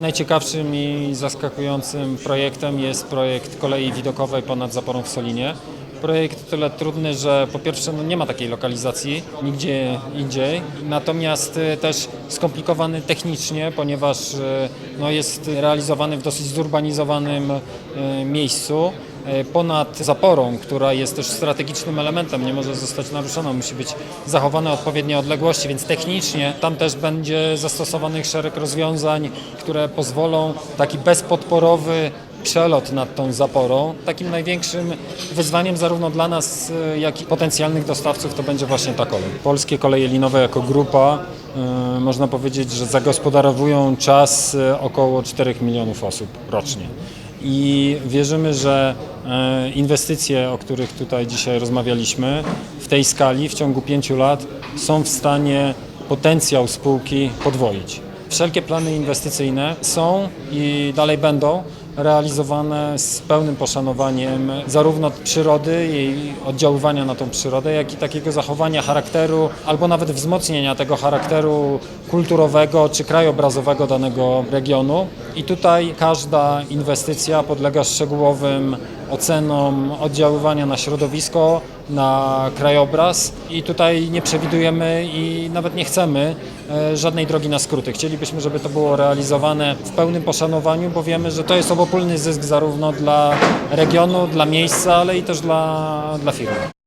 Najciekawszym i zaskakującym projektem jest projekt kolei widokowej ponad Zaporą w Solinie. Projekt tyle trudny, że po pierwsze no nie ma takiej lokalizacji nigdzie indziej, natomiast y, też skomplikowany technicznie, ponieważ y, no, jest realizowany w dosyć zurbanizowanym y, miejscu ponad zaporą, która jest też strategicznym elementem, nie może zostać naruszona, musi być zachowane odpowiednie odległości, więc technicznie tam też będzie zastosowanych szereg rozwiązań, które pozwolą taki bezpodporowy przelot nad tą zaporą. Takim największym wyzwaniem zarówno dla nas, y, jak i potencjalnych dostawców to będzie właśnie ta kolej. Polskie koleje linowe jako grupa y, można powiedzieć, że zagospodarowują czas około 4 milionów osób rocznie. I wierzymy, że e, inwestycje, o których tutaj dzisiaj rozmawialiśmy, w tej skali w ciągu pięciu lat są w stanie potencjał spółki podwoić. Wszelkie plany inwestycyjne są i dalej będą realizowane z pełnym poszanowaniem zarówno przyrody, jej oddziaływania na tą przyrodę, jak i takiego zachowania charakteru albo nawet wzmocnienia tego charakteru kulturowego czy krajobrazowego danego regionu. I tutaj każda inwestycja podlega szczegółowym ocenom oddziaływania na środowisko, na krajobraz i tutaj nie przewidujemy i nawet nie chcemy e, żadnej drogi na skróty. Chcielibyśmy, żeby to było realizowane w pełnym poszanowaniu, bo wiemy, że to jest obopólny zysk zarówno dla regionu, dla miejsca, ale i też dla, dla firmy.